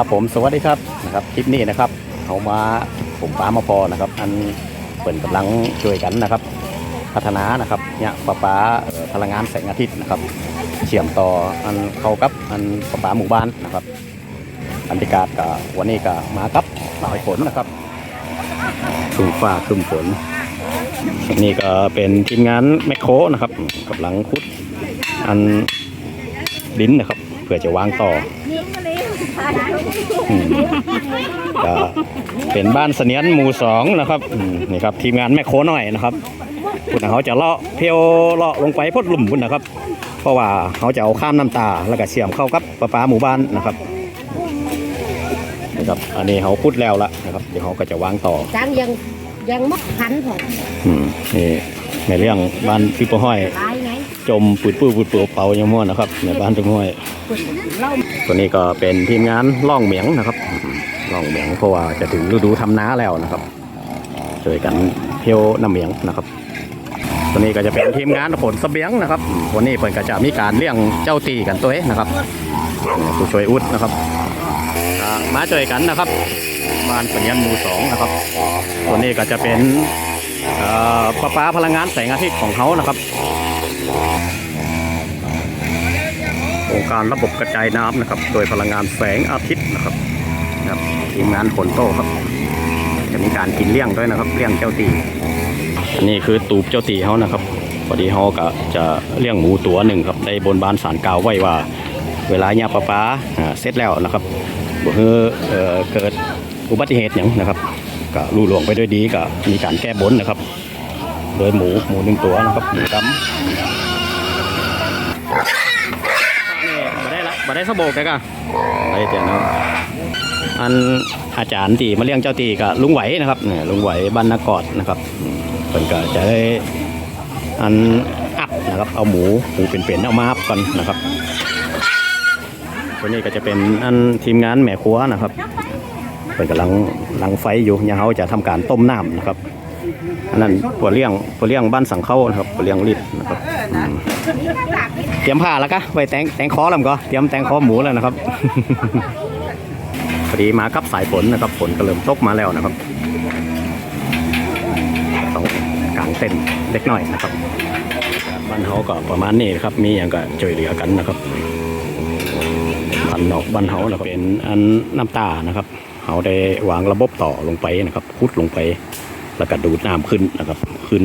ครับผมสวัสดีครับนะครับคลิปนี้นะครับเขามาผมป้ามาพอนะครับ อันเปิดกำลังช่วยกันนะครับ พัฒนานะครับเนี่ยป้าป้าพลังงานแสงอาทิตย์นะครับเชื่อมต่ออันเข้ากับอันป้าป้าหมู่บ้านนะครับบรรยากาศกับวันนี้ก็มากับสายฝนนะครับครึ้มฟ้าครึ้มฝนนี่ก็เป็นทีมงานแมคโครนะครับกำลังขุดอันดินนะครับ เพื่อจะวางต่อ ก็เป็นบ้านเสนียนหมู่สองนะครับอืมนี่ครับทีมงานแม่โคหน่อยนะครับคุณเขาจะเลาะเพียวเลาะลงไปพดหลุมคุณนะครับ เพราะว่าเขาจะเอาข้ามน้ำตาแล้วก็เสียมเข้ากับประปาหมู่บ้านนะครับนะครับอันนี้เขาพูดแล้วละนะครับเดี๋ยวเขาก็จะวางต่อจังยังยังมักขันผมอืมนี่ในเรื่องบ้านพี่ปะห้อยตายไงจมปืดปื้อปืดเปื้อเป่ายังม่วนนะครับในบ้านตรงห้อยเล่า ตัวนี้ก็เป็นทีมงานล่องเหมียงนะครับล่องเหมียงเพราะว่าจะถึงฤดูทำนาแล้วนะครับช่วยกันเที่ยวน้ำเหมียงนะครับ ตัวนี้ก็จะเป็นทีมงานขนเสบียงนะครับวันนี้เพิ่นก็จะมีการเลี้ยงเจ้าตีกันตัวเองนะครับผู้ช่วยอุดนะครับอ่ามาช่วยกันนะครับบ้านสัญญาหมู่สองนะครับ ตัวนี้ก็จะเป็นเอ่อประปาพลังงานแสงอาทิตย์ของเขานะครับ โครงการระบบกระจายน้ำนะครับ โดยพลังงานแสงอาทิตย์นะครับครับทีมงานขนโต้ครับ จะมีการกินเลี้ยงด้วยนะครับเลี้ยงเจ้าตีอันนี้คือตูบเจ้าตีเขานะครับพอดีเขาก็จะเลี้ยงหมูตัวหนึ่งครับได้บนบานสารกาวไว้ว่า เวลาเนี่ยป้าป้าเสร็จแล้วนะครับบ่คือเอ่อเกิดอุบัติเหตุอย่างนะครับก็ลู่หลวงไปด้วยดีก็มีการแก้บนนะครับ โดยหมูหมูหนึ่งตัวนะครับหมูดำ มาได้ละมาได้สะโบกได้กะได้เดี๋ยวนะอันอาจารย์ตีมาเลี้ยงเจ้าตีกับลุงไหวนะครับเนี่ยลุงไหวบ้านนากอดนะครับอืมเพิ่นก็จะได้อันอัพนะครับเอาหมูหมูเป็นๆเอามาอัพกันนะครับตัวนี้ก็จะเป็นอันทีมงานแม่ครัวนะครับเพิ่นกำลังลังไฟอยู่เนี่ยเขาจะทำการต้มน้ำนะครับอันนั้นปัวเลี้ยงปัวเลี้ยงบ้านสังเข้านะครับปัวเลี้ยงลิดนะครับอืม เตรียมผ้าแล้วกะไว้แตงแตงคอแล้วก็เตรียมแตงคอหมูแล้วนะครับพอดีมากับสายฝนนะครับฝนก็เริ่มตกมาแล้วนะครับต้องกางเต็นเล็กน้อยนะครับบ้านเฮาก็ประมาณนี้นะครับ มีอย่างก็ช่วยเหลือกันนะครับบ้านนอกบ้านเฮานะครับเป็นอันน้ำตานะครับเฮาได้วางระบบต่อลงไปนะครับคุดลงไปแล้วก็ดูดน้ำขึ้นนะครับ ขึ้น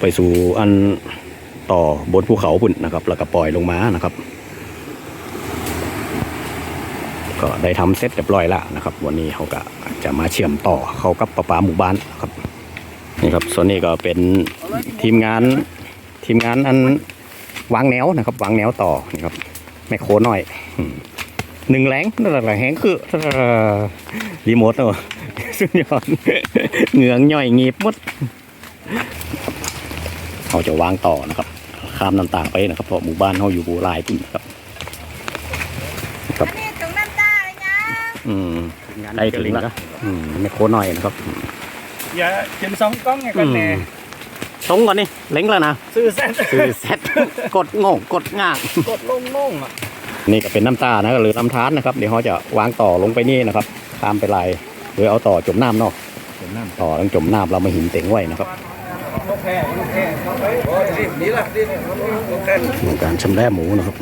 ไปสู่อัน ต่อบนภูเขาพุ่นนะครับ แล้วก็ปล่อยลงมานะครับ ก็ได้ทำเสร็จเรียบร้อยแล้วนะครับ วันนี้เขาก็จะมาเชื่อมต่อเข้ากับประปาหมู่บ้านครับนี่ครับส่วนนี้ก็เป็นทีมงานทีมงานอันวางแนวนะครับ วางแนวต่อนะครับแม่โคหน้อยหนึ่งแรงนั่นแหละแหงคือรีโมทเนอะสุดยอดเหงืองย่อยงีบมด เขาจะวางต่อนะครับ ข้ามน้ำตาไปนะครับเพราะหมู่บ้านเขาอยู่บูรายปุ่นครับครับนี่ตรงน้ำตาเลยนะอืมได้ถึงแล้วอืมไม่โคหน่อยนะครับอย่ากินสองกล้องไงกันแน่ตรงก่อนนี่เล็งแล้วนะซื้อเส้นคือเซ็ตกดงงกดง่างกดลงลงอะนี่ก็เป็นน้ำตานะหรือน้ำทานนะครับเดี๋ยวเขาจะวางต่อลงไปนี่นะครับข้ามไปลายหรือเอาต่อจมน้ำเนาะจมน้ำต่อต้องจมน้ำเรามาหินเต็งไว้นะครับ ในการชำแระหมูนะครับ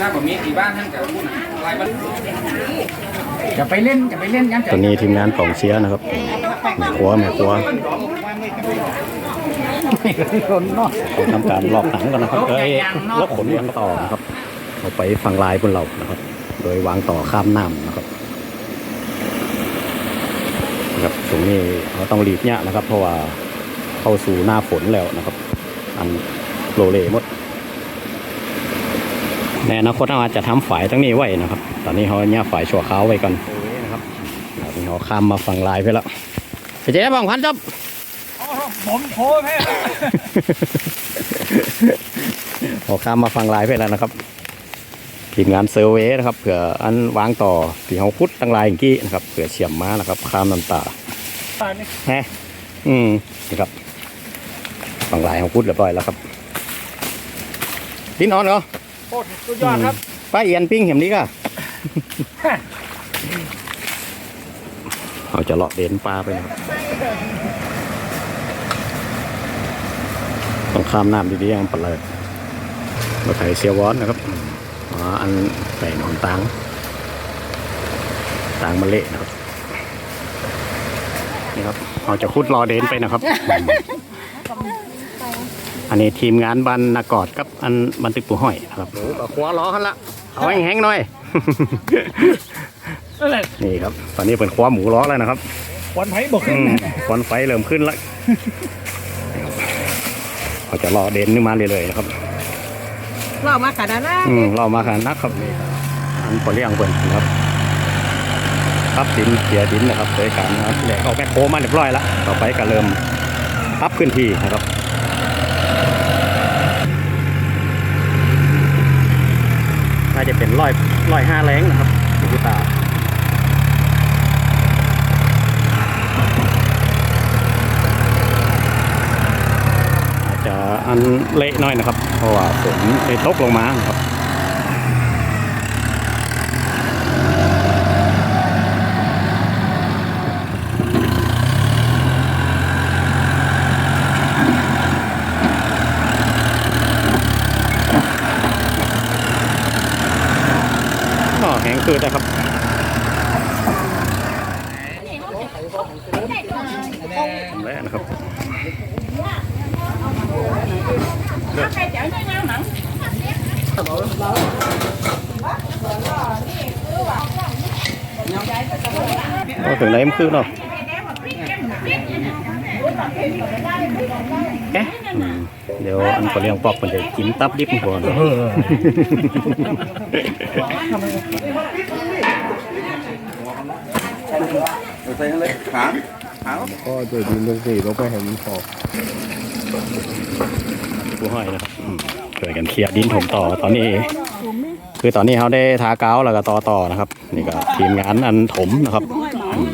ถ้าผมมีกี่บ้านท่านกับพูดหลายบ้านจะไปเล่นจะไปเล่นกันตัวนี้ทีมงานกองเชียนะครับแม่ครัวแม่ครัวคนเนาะทำการลอกหนังกันนะครับเอ้ยลอกขนยังต่อนะครับ เอาไปฟังลายบนเรานะครับ โดยวางต่อข้ามน้ำนะครับนะครับตร งนี้เราต้องรีบเนี่ยนะครับ เพราะว่าเข้าสู่หน้าฝนแล้วนะครับ อันโลเลหมดในอนาคตเราอาจจะทำฝายทั้งนี้ไว้นะครับ ตอนนี้เขาเนี่ยฝายชั่วคราวไว้ก่อนนะครับตอนนี้เขาข้ามมาฝั่งลายไปแล้วไปเจ๊บังพันจับผมโคแม่พอข้ามมาฟังลายไปแล้วนะครับทีมงานเซอร์เวย์นะครับเผื่ออันวางต่อที่เขาพุดตั้งลายอย่างกี้นะครับเผื่อเฉียมมานะครับข้ามน้ำตา ตายนี่แฮะอืมนะครับฟังลายเขาพุดเรียบร้อยแล้วครับดินอ่อนเหรอโตรสุดยอดครับป้าเอียนปิ้งเห็นนี้ก็เราจะเลาะเดินปลาไปนะครับต้องข้ามน้ำดีๆอย่างปลาเลยมาไถเซียวอนนะครับอ๋ออันใส่หนอนตังตังมะเละนะครับนี่ครับ เราจะคุดรอเดินไปนะครับ อันนี้ทีมงานบันนากอดกับอันบันตึกปูห้อยนะครับหนูกับขวาล้อกันละเอาแห้งๆหน่อยอะไรนี่ครับ ตอนนี้เป็นคว้าหมูล้อแล้วนะครับควันไผ่บอกขึ้อืนมควันไฟเริ่มขึ้นแล้วเขาจะรอเด่นขึ้นมาเรื่อยๆนะครับเรามาขนาดนั้นอืมเรามาขนาดนักครับอันพอเลี้ยงเปิ่นครับ ทับดินเสียดินนะครับโดยการนะครับแหลกเอาแมคโครมาเรียบร้อยแล้วต่อไปก็เริ่มทับพื้นที่นะครับน่าจะเป็นร้อยร้อยห้าแรงนะครับคุตาอาจจะอันเละหน่อยนะครับ เพราะว่าฝนไปตกลงมาครับ ก็แห้งคือนะครับแล้วนะครับเอาถึงไหนมันคือเนาะแกะ อืมเดี๋ยวอันก็เลี้ยงปอกมันจะกินตับดิบก่อนใส่อะไรขาขาก็เดี๋ยวดินตรงสี่ต้องไปให้มันพอผู้ห้อยนะครับอืมช่วยกันเคลียร์ดินถมต่อตอนนี้ คือตอนนี้เขาได้ทากาวแล้วก็ต่อต่อนะครับ นี่ก็ทีมงานอันถมนะครับอืม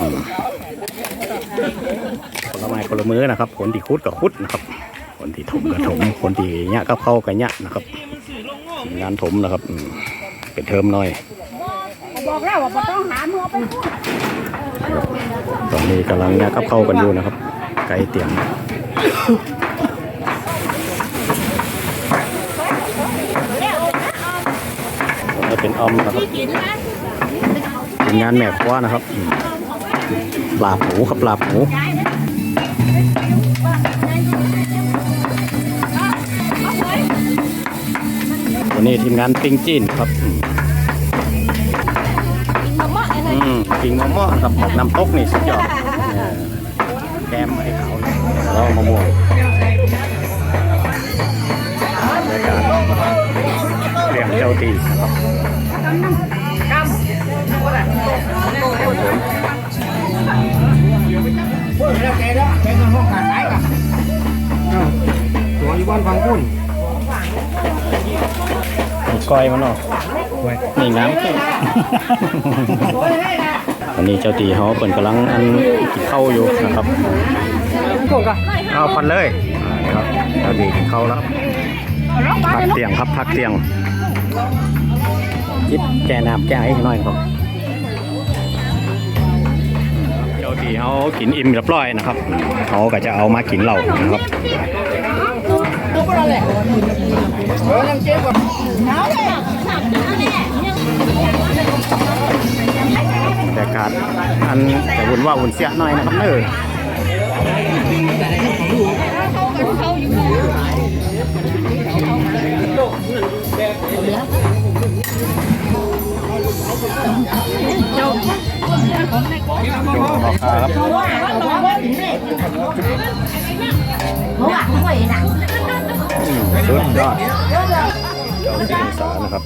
อืมคน ละไม้คนละมือนะครับคนที่คุดกับคุดนะครับคนที่ถมกับถมคนที่เนี้ยกับเข้ากับเนี้ยนะครับทีมงานถมนะครับอืมเป็นเทอมหน่อยบอกแล้วว่าบ่ต้องหาเมื่อไปพูดตอนนี้กำลังเนี้ยกับเข้ากันอยู่นะครับ ไกลเตียงจะเป็นออมนะครับกินนะเป็นงานแม่ครัวนะครับอืมลาบหมูครับลาบหมู วันนี้ทีมงานปิ้งจีนครับอืมอืมปิ้งมะม่วงครับกับน้ำตกนี่สุดยอดเออแกมไอ้ขาวเนี่ยแล้วมะม่วงรายการเลี้ยงเจ้าตีนะครับ แล้วแกแล้วแกก็ห้องการไหนกันตัวอยู่บ้านฟังพุ่นมีก้อยมันเนาะนี่น้ำขึ้นอันนี้เจ้าตีเขาเปิดกำลังอันกินข้าวอยู่นะครับเอาพันเลยอ่านี่ครับเจ้าตีกินข้าวแล้วพักเตียงครับพักเตียงจิบแกน้ำแกไอ้หน่อยครับ เจ้าตีเขากินอิ่มเรียบร้อยนะครับเขาก็จะเอามากินเหล้านะครับบรรยากาศอันแต่วุ่นว่าวุ่นเสียหน่อยนะครับเนอโยม ราคาครับเพราะว่าเขาไม่หนังอืมสุดยอดเจ้าสีสานะครับ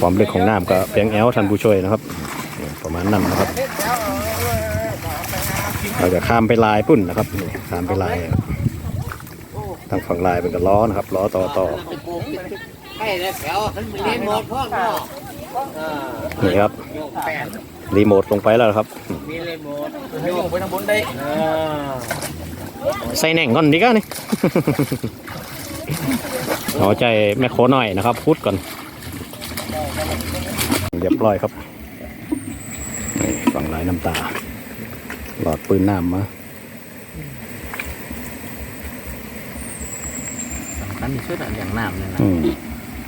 ความลึกของน้ำก็เพียงแอลท่านผู้ช่วยนะครับ ประมาณนั้นนะครับ เราจะข้ามไปลายปุ่นนะครับนี่ข้ามไปลายทางฝั่งลายเป็นกับล้อนะครับล้อต่อต่อให้แล้วแถวทั้งรีโมทพ่อ นาะนี่ครับ รีโมทลงไปแล้วครับ มีรีโมทโยกไปทางบนได้ใส่แหน่งก่อนดีกว่านี่เอาใจแม่โคหน่อยนะครับพูดก่อน เรียบร้อยครับนี่ฝั่งลายน้ำตา หลอดปืนน้ำมาสำคัญที่สุดอะอย่างน้ำเนี่ยนะอืม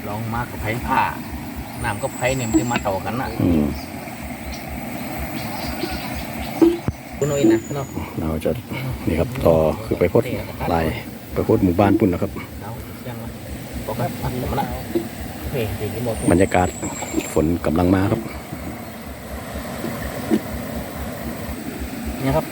ลองมากับไผ่ผ้า น้ำก็ไผ่เนี่ยมันจะมาต่อกันนะอืมคุณน้อยนะเนาะเราจะนี่ครับต่อคือไปพดลายไปพดหมู่บ้านปุ่นนะครับบบรรยากาศฝนกำลังมาครับเนี่ยครับ